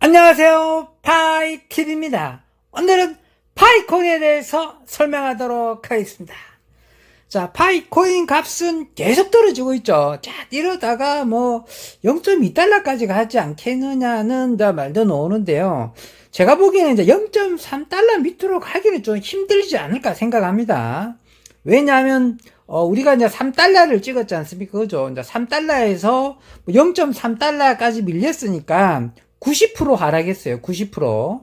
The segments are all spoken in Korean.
안녕하세요. 파이팁입니다. 오늘은 파이코인에 대해서 설명하도록 하겠습니다. 자, 파이코인 값은 계속 떨어지고 있죠. 자, 이러다가 뭐 0.2달러까지 가지 않겠느냐는 다 말도 나오는데요. 제가 보기에는 이제 0.3달러 밑으로 가기는 좀 힘들지 않을까 생각합니다. 왜냐하면 어, 우리가 이제 3달러를 찍었지 않습니까? 그죠? 이제 3달러에서 0.3달러까지 밀렸으니까 90% 하락했어요. 90%.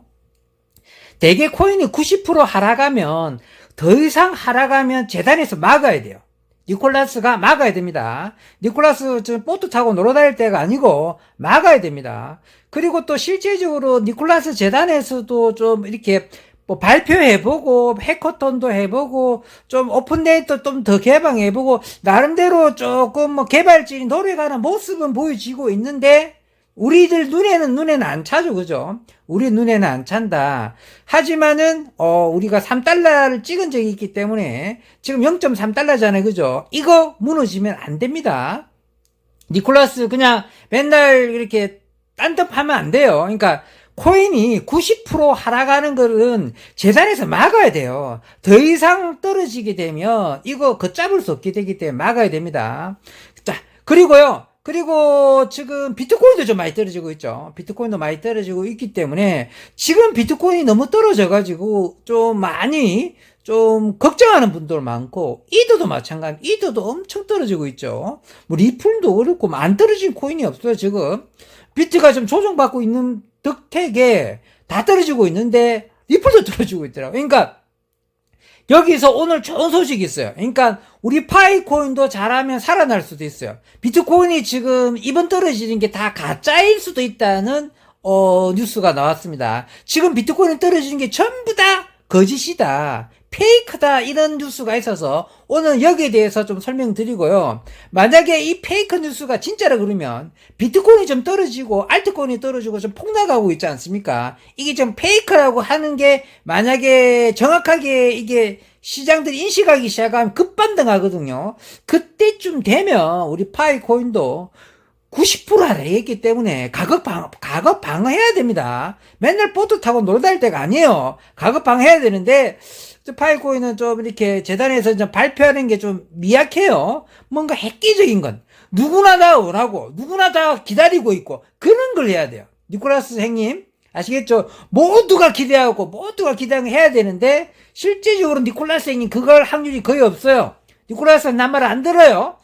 대개 코인이 90% 하락하면 더 이상 하락하면 재단에서 막아야 돼요. 니콜라스가 막아야 됩니다. 니콜라스 지금 보트 타고 놀아 다닐 때가 아니고 막아야 됩니다. 그리고 또 실제적으로 니콜라스 재단에서도 좀 이렇게 뭐 발표해보고 해커톤도 해보고 좀 오픈데이터 좀 더 개방해보고 나름대로 조금 뭐 개발진이 노력하는 모습은 보여지고 있는데 우리들 눈에는 눈에는 안 차죠, 그죠? 우리 눈에는 안 찬다. 하지만은 어 우리가 3달러를 찍은 적이 있기 때문에 지금 0.3달러잖아요, 그죠? 이거 무너지면 안 됩니다. 니콜라스 그냥 맨날 이렇게 딴뜻하면 안 돼요. 그러니까 코인이 90% 하락하는 거는 재단에서 막아야 돼요. 더 이상 떨어지게 되면 이거 걷잡을 수 없게 되기 때문에 막아야 됩니다. 자, 그리고요. 그리고 지금 비트코인도 좀 많이 떨어지고 있죠. 비트코인도 많이 떨어지고 있기 때문에 지금 비트코인이 너무 떨어져가지고 좀 많이 좀 걱정하는 분들 많고 이더도 마찬가지 이더도 엄청 떨어지고 있죠. 뭐 리플도 그렇고 뭐안 떨어진 코인이 없어요 지금 비트가 좀 조정받고 있는 덕택에 다 떨어지고 있는데 리플도 떨어지고 있더라고요. 그러니까 여기서 오늘 좋은 소식이 있어요. 그러니까 우리 파이코인도 잘하면 살아날 수도 있어요. 비트코인이 지금 이번 떨어지는 게 다 가짜일 수도 있다는 어, 뉴스가 나왔습니다. 지금 비트코인 떨어지는 게 전부 다 거짓이다. 페이크다. 이런 뉴스가 있어서 오늘 여기에 대해서 좀 설명드리고요. 만약에 이 페이크 뉴스가 진짜라 그러면 비트코인이 좀 떨어지고 알트코인이 떨어지고 좀 폭락하고 있지 않습니까? 이게 좀 페이크라고 하는 게 만약에 정확하게 이게 시장들이 인식하기 시작하면 급반등하거든요. 그때쯤 되면 우리 파이코인도 90% 하락했기 때문에 가격 방, 가격 방어해야 됩니다. 맨날 보트 타고 놀다 할 때가 아니에요. 가격 방어해야 되는데, 저 파이코인은 좀 이렇게 재단에서 좀 발표하는 게 좀 미약해요. 뭔가 획기적인 건. 누구나 다 오라고, 누구나 다 기다리고 있고, 그런 걸 해야 돼요. 니콜라스 행님. 아시겠죠? 모두가 기대하고, 모두가 기대하고 해야 되는데, 실제적으로 니콜라스 행님 그걸 확률이 거의 없어요. 니콜라스는 남말안 들어요.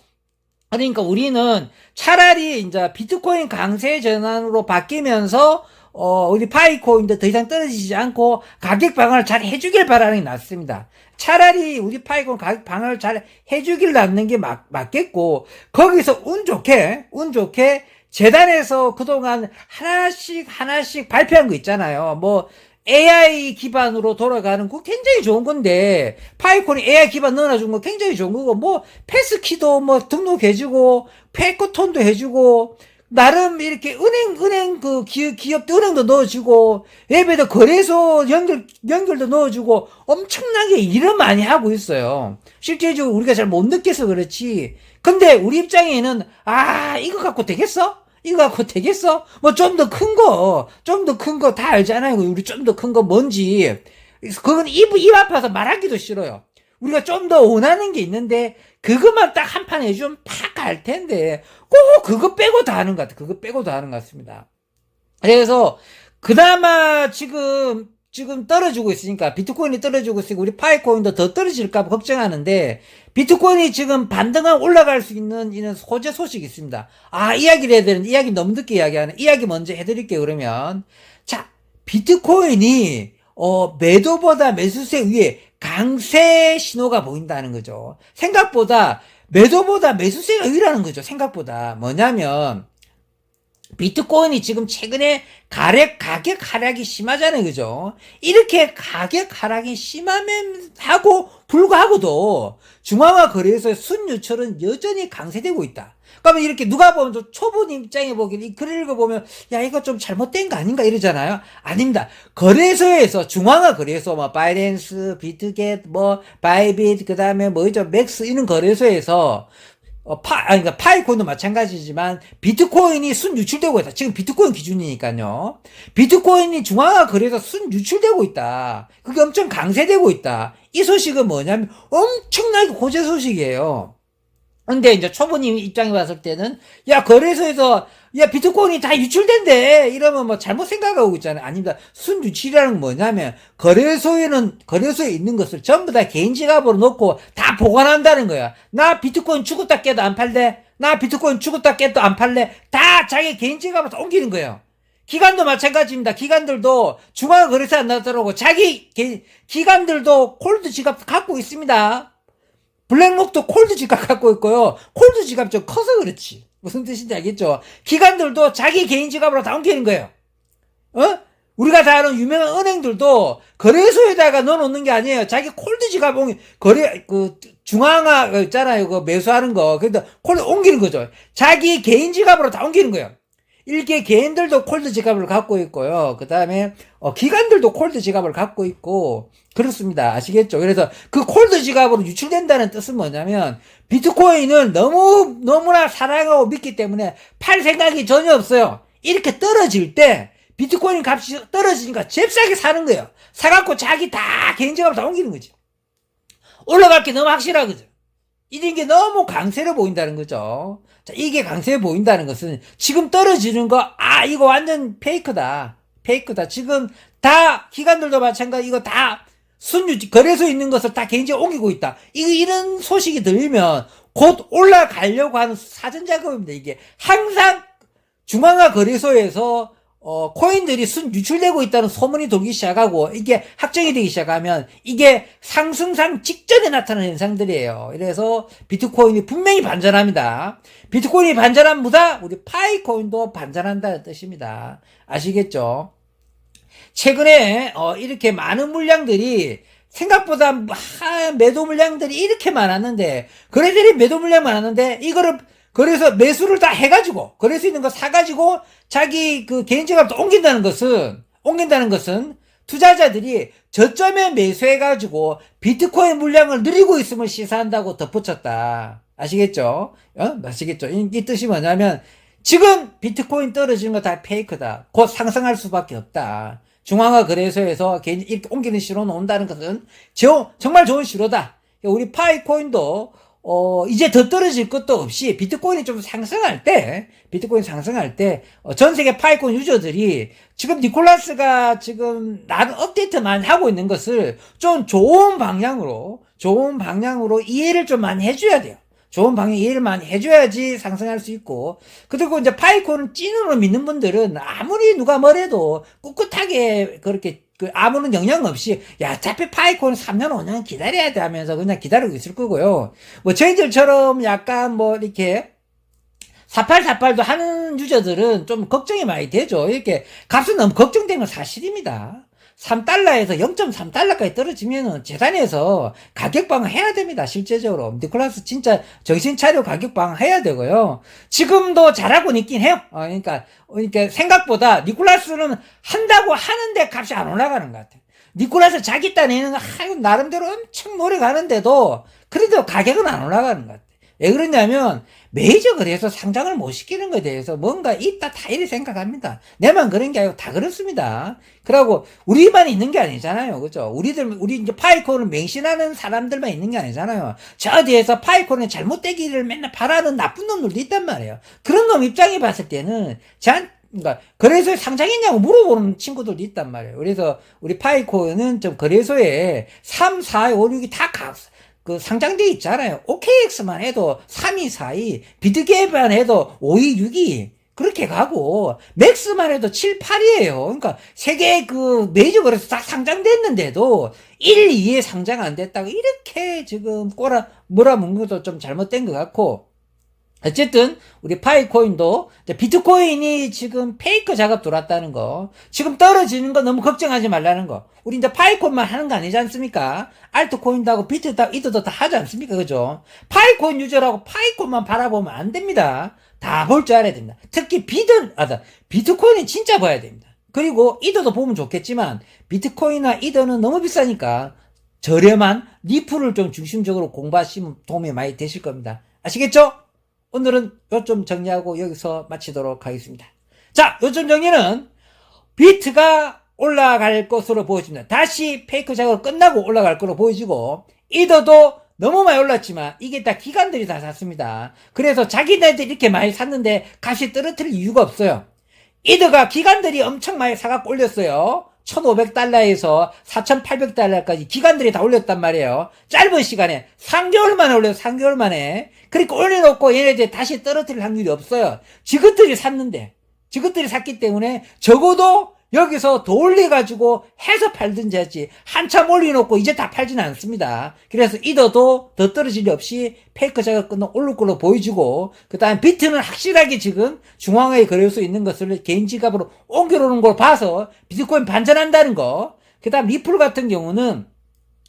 그러니까 우리는 차라리 이제 비트코인 강세 전환으로 바뀌면서 어, 우리 파이코인도 더 이상 떨어지지 않고 가격 방어를 잘 해주길 바라는 게 낫습니다. 차라리 우리 파이코인 가격 방어를 잘 해주길 낫는 게 맞, 맞겠고, 거기서 운 좋게, 운 좋게 재단에서 그동안 하나씩 하나씩 발표한 거 있잖아요. 뭐, AI 기반으로 돌아가는 거 굉장히 좋은 건데 파이콘이 AI 기반 넣어준 거 굉장히 좋은 거고 뭐 패스키도 뭐 등록해주고 페이커톤도 해주고 나름 이렇게 은행 은행 그 기, 기업 은행도 넣어주고 앱에도 거래소 연결 연결도 넣어주고 엄청나게 일을 많이 하고 있어요. 실제적으로 우리가 잘 못 느껴서 그렇지. 근데 우리 입장에는 아 이거 갖고 되겠어? 이거 갖고 되겠어? 뭐 좀 더 큰 거, 좀 더 큰 거 다 알잖아요. 우리 좀 더 큰 거 뭔지. 그건 입, 입 아파서 말하기도 싫어요. 우리가 좀 더 원하는 게 있는데, 그것만 딱 한 판 해주면 팍 갈 텐데, 꼭 그거 빼고 다 하는 것 같아. 그거 빼고 다 하는 것 같습니다. 그래서, 그나마 지금, 지금 떨어지고 있으니까, 비트코인이 떨어지고 있으니까, 우리 파이코인도 더 떨어질까 봐 걱정하는데, 비트코인이 지금 반등한 올라갈 수 있는 이런 소재 소식이 있습니다. 아, 이야기를 해야 되는데, 이야기 너무 늦게 이야기하는, 이야기 먼저 해드릴게요, 그러면. 자, 비트코인이, 어, 매도보다 매수세 위에 강세 신호가 보인다는 거죠. 생각보다, 매도보다 매수세가 위라는 거죠, 생각보다. 뭐냐면, 비트코인이 지금 최근에 가격, 가격 하락이 심하잖아요. 그죠? 이렇게 가격 하락이 심하면 하고 불구하고도 중앙화 거래소의 순유철은 여전히 강세되고 있다. 그러면 이렇게 누가 보면 또 초보 입장에 보기엔 이 글을 읽어보면 야 이거 좀 잘못된 거 아닌가 이러잖아요. 아닙니다. 거래소에서 중앙화 거래소 뭐 바이낸스, 비트겟, 뭐 바이빗 그다음에 뭐죠 맥스 이런 거래소에서 어, 파, 아니, 그러니까 파이콘도 마찬가지지만 비트코인이 순 유출되고 있다. 지금 비트코인 기준이니까요. 비트코인이 중앙화 거래에서 순 유출되고 있다. 그게 엄청 강세되고 있다. 이 소식은 뭐냐면 엄청나게 고제 소식이에요. 근데 이제 초보님 입장에 봤을 때는 야 거래소에서 야 비트코인이 다 유출된대 이러면 뭐 잘못 생각하고 있잖아요 아닙니다 순 유출이라는 건 뭐냐면 거래소에는 거래소에 있는 것을 전부 다 개인 지갑으로 놓고 다 보관한다는 거야 나 비트코인 죽었다 깨도 안 팔래 나 비트코인 죽었다 깨도 안 팔래 다 자기 개인 지갑으로 옮기는 거예요 기관도 마찬가지입니다. 기관들도 중앙거래소 안 나더라고. 자기 개- 기관들도 콜드 지갑 갖고 있습니다. 블랙록도 콜드 지갑 갖고 있고요. 콜드 지갑 좀 커서 그렇지. 무슨 뜻인지 알겠죠? 기관들도 자기 개인 지갑으로 다 옮기는 거예요. 어? 우리가 다 아는 유명한 은행들도 거래소에다가 넣어놓는 게 아니에요. 자기 콜드 지갑 옮기, 거래, 그, 중앙화 그 있잖아요. 그 매수하는 거. 그래서 콜드 옮기는 거죠. 자기 개인 지갑으로 다 옮기는 거예요. 일개 개인들도 콜드 지갑을 갖고 있고요. 그 다음에, 어, 기관들도 콜드 지갑을 갖고 있고, 그렇습니다. 아시겠죠? 그래서 그 콜드 지갑으로 유출된다는 뜻은 뭐냐면, 비트코인을 너무, 너무나 사랑하고 믿기 때문에 팔 생각이 전혀 없어요. 이렇게 떨어질 때, 비트코인 값이 떨어지니까 잽싸게 사는 거예요. 사갖고 자기 다 개인 지갑을 다 옮기는 거지. 올라갈 게 너무 확실하거든. 이런 게 너무 강세로 보인다는 거죠. 자, 이게 강세에 보인다는 것은 지금 떨어지는 거, 아, 이거 완전 페이크다. 페이크다. 지금 다, 기관들도 마찬가지, 이거 다 순유지, 거래소 있는 것을 다 개인적으로 옮기고 있다. 이거, 이런 소식이 들리면 곧 올라가려고 하는 사전 작업입니다. 이게 항상 중앙화 거래소에서 어, 코인들이 순 유출되고 있다는 소문이 돌기 시작하고 이게 확정이 되기 시작하면 이게 상승상 직전에 나타나는 현상들이에요. 그래서 비트코인이 분명히 반전합니다. 비트코인이 반전합니다. 우리 파이코인도 반전한다는 뜻입니다. 아시겠죠? 최근에 어, 이렇게 많은 물량들이 생각보다 하, 매도 물량들이 이렇게 많았는데 거래들이 매도 물량 많았는데 이거를 그래서 매수를 다 해가지고 거래 수 있는 거 사가지고 자기 그 개인 지갑도 옮긴다는 것은 옮긴다는 것은 투자자들이 저점에 매수해가지고 비트코인 물량을 누리고 있음을 시사한다고 덧붙였다. 아시겠죠? 어? 아시겠죠? 이, 이 뜻이 뭐냐면 지금 비트코인 떨어지는 거 다 페이크다. 곧 상승할 수밖에 없다. 중앙화 거래소에서 개인 이렇게 옮기는 시로는 온다는 것은 저, 정말 좋은 시로다. 우리 파이코인도 어, 이제 더 떨어질 것도 없이 비트코인이 좀 상승할 때, 비트코인 상승할 때, 어, 전 세계 파이콘 유저들이 지금 니콜라스가 지금 나름 업데이트만 하고 있는 것을 좀 좋은 방향으로, 좋은 방향으로 이해를 좀 많이 해줘야 돼요. 좋은 방향 이해를 많이 해줘야지 상승할 수 있고 그리고 이제 파이콘을 찐으로 믿는 분들은 아무리 누가 뭐래도 꿋꿋하게 그렇게 그 아무런 영향 없이 야 어차피 파이콘 3년 5년 기다려야 돼 하면서 그냥 기다리고 있을 거고요. 뭐 저희들처럼 약간 뭐 이렇게 4848도 하는 유저들은 좀 걱정이 많이 되죠. 이렇게 값은 너무 걱정되는 건 사실입니다 3달러에서 0.3달러까지 떨어지면은 재단에서 가격 방어해야 됩니다. 실제적으로. 니콜라스 진짜 정신 차려 가격 방어해야 되고요. 지금도 잘하고 있긴 해요. 어, 그러니까, 그러니까 생각보다 니콜라스는 한다고 하는데 값이 안 올라가는 것 같아요. 니콜라스 자기 딴에는 나름대로 엄청 노력하는데도 그래도 가격은 안 올라가는 것 같아요. 왜 그러냐면 메이저 거래에서 상장을 못 시키는 것에 대해서 뭔가 있다 다 이렇게 생각합니다. 내만 그런 게 아니고 다 그렇습니다. 그러고 우리만 있는 게 아니잖아요. 그죠? 우리들 우리 이제 파이콘을 맹신하는 사람들만 있는 게 아니잖아요. 저 뒤에서 파이콘의 잘못되기를 맨날 바라는 나쁜 놈들도 있단 말이에요. 그런 놈 입장에 봤을 때는 자 그러니까 거래소에 상장했냐고 물어보는 친구들도 있단 말이에요. 그래서 우리 파이콘은 좀 거래소에 3, 4, 5, 6이 다 가, 그 상장돼 있잖아요. OKX만 해도 3위, 4위, 비트게만 해도 5위, 6위. 그렇게 가고, 맥스만 해도 7, 8위에요. 그러니까, 세계 그 메이저 거래소 다 상장됐는데도 1, 2에 상장 안 됐다고 이렇게 지금 꼬라, 뭐라 먹는 것도 좀 잘못된 것 같고, 어쨌든 우리 파이코인도 비트코인이 지금 페이크 작업 들어왔다는 거 지금 떨어지는 거 너무 걱정하지 말라는 거 우리 이제 파이코인만 하는 거 아니지 않습니까? 알트코인도 하고 비트도 하고 이트도 다 하지 않습니까? 그죠? 파이코인 유저라고 파이코인만 바라보면 안 됩니다. 다 볼 줄 알아야 됩니다. 특히 비트 아 비트코인은 진짜 봐야 됩니다. 그리고 이더도 보면 좋겠지만 비트코인이나 이더는 너무 비싸니까 저렴한 리플을 좀 중심적으로 공부하시면 도움이 많이 되실 겁니다. 아시겠죠? 오늘은 요점 정리하고 여기서 마치도록 하겠습니다. 자, 요점 정리는 비트가 올라갈 것으로 보여집니다. 다시 페이크 작업 끝나고 올라갈 것으로 보여지고 이더도 너무 많이 올랐지만 이게 다 기관들이 다 샀습니다. 그래서 자기네들이 이렇게 많이 샀는데 값이 떨어뜨릴 이유가 없어요. 이더가 기관들이 엄청 많이 사갖고 올렸어요. 1,500달러에서 4,800달러까지 기관들이 다 올렸단 말이에요. 짧은 시간에 3개월 만에 올려요. 3개월 만에. 그러니까 올려놓고 얘네들 다시 떨어뜨릴 확률이 없어요. 지그들이 샀는데 지그들이 샀기 때문에 적어도 여기서 더 올려가지고 해서 팔든지 하지 한참 올려놓고 이제 다 팔지는 않습니다. 그래서 이더도 더 떨어질 리 없이 페이크 작업 끝나 오를 걸로 보여지고 그 다음에 비트는 확실하게 지금 중앙에 그릴 수 있는 것을 개인 지갑으로 옮겨오는 걸 봐서 비트코인 반전한다는 거. 그 다음 리플 같은 경우는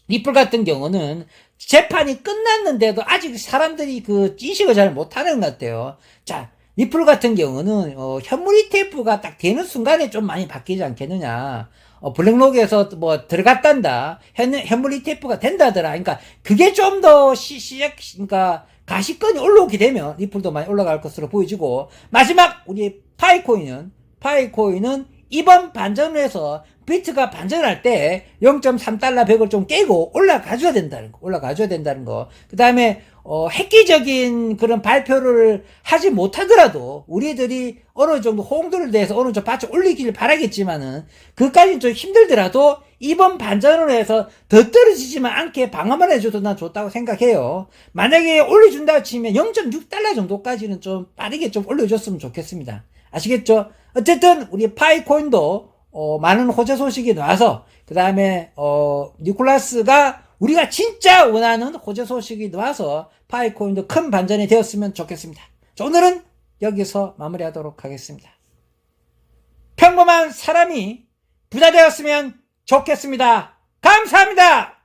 리플 같은 경우는 재판이 끝났는데도 아직 사람들이 그 인식을 잘 못하는 것 같아요. 자, 리플 같은 경우는 어, 현물 ETF가 딱 되는 순간에 좀 많이 바뀌지 않겠느냐. 어, 블랙록에서 뭐 들어갔단다. 현, 현물 ETF가 된다더라. 그러니까 그게 좀 더 시작, 그러니까 가시권이 올라오게 되면 리플도 많이 올라갈 것으로 보여지고 마지막 우리 파이코인은 파이코인은 이번 반전을 해서 비트가 반전할 때 0.3달러 100을 좀 깨고 올라가줘야 된다는 거, 올라가줘야 된다는 거. 그 다음에 어, 획기적인 그런 발표를 하지 못하더라도 우리들이 어느 정도 호응도를 내서 어느 정도 받쳐 올리기를 바라겠지만은 그까지는 좀 힘들더라도 이번 반전으로 해서 더 떨어지지만 않게 방어만 해줘도 난 좋다고 생각해요. 만약에 올려준다 치면 0.6달러 정도까지는 좀 빠르게 좀 올려줬으면 좋겠습니다. 아시겠죠? 어쨌든 우리 파이코인도 어, 많은 호재 소식이 나와서 그 다음에 어, 니콜라스가 우리가 진짜 원하는 호재 소식이 나와서 파이코인도 큰 반전이 되었으면 좋겠습니다. 자, 오늘은 여기서 마무리하도록 하겠습니다. 평범한 사람이 부자 되었으면 좋겠습니다. 감사합니다.